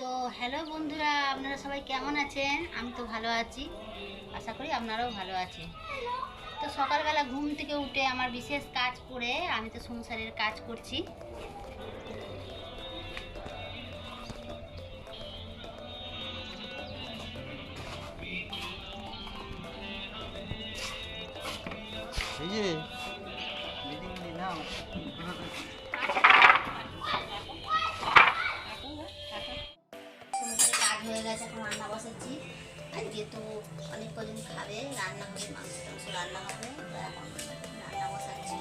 তো হ্যালো বন্ধুরা আপনারা সবাই কেমন আছেন? আমি তো ভালো আছি। আশা করি আপনারাও ভালো আছেন। তো সকালবেলা ঘুম থেকে উঠে আমার বিশেষ কাজ করে আমি তো সংসারের কাজ করছি। এই যে মিটিং নিলাম এখন রান্না বসাচ্ছি আজকে তো অনেক কজন খাবে, রান্না হবে, মাংস টাংস রান্না হবে, তো এখন রান্না বসাচ্ছি।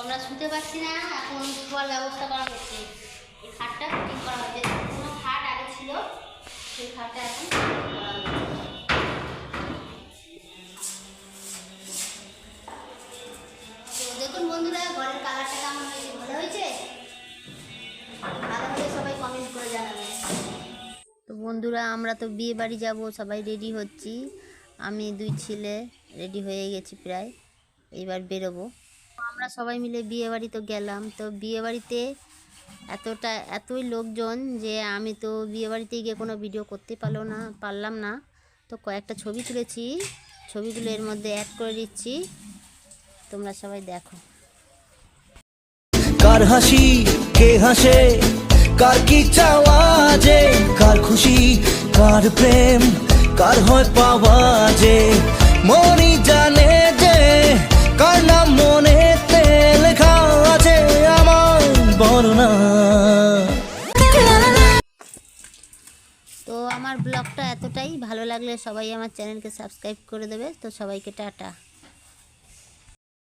আমরা শুতে পারছি না, এখন শোয়ার ব্যবস্থা করা হচ্ছে। এই খাটটা ফিটিং করা হচ্ছে কালারটা কেমন হয়েছে, ভালো হয়েছে? ভালো সবাই কমেন্ট করে তো বন্ধুরা, আমরা তো বিয়ে বাড়ি যাব, সবাই রেডি হচ্ছি। আমি, দুই ছেলে রেডি হয়ে গেছি প্রায়। এইবার বেরোবো। আমরা সবাই মিলে বিয়ে বাড়ি তো গেলাম। তো বিয়ে বাড়িতে এতটা, এতই লোকজন যে আমি তো বিয়ে বাড়িতে গিয়ে কোনো ভিডিও করতে পারল না, পারলাম না। তো কয়েকটা ছবি তুলেছি। ছবিগুলো এর মধ্যে অ্যাড করে দিচ্ছি। তোমরা সবাই দেখো। কার হাসি, কে হাসে, কার কি চাওয়া যে কার খুশি, কার প্রেম, কার হয় পাওয়া যে মনি জানে যে কার নাম মনে লেখা আছে আমার বর্ণনা। তো আমার ব্লগটা এতটাই। ভালো লাগলে সবাই আমার চ্যানেলকে সাবস্ক্রাইব করে দেবে। তো সবাইকে টাটা।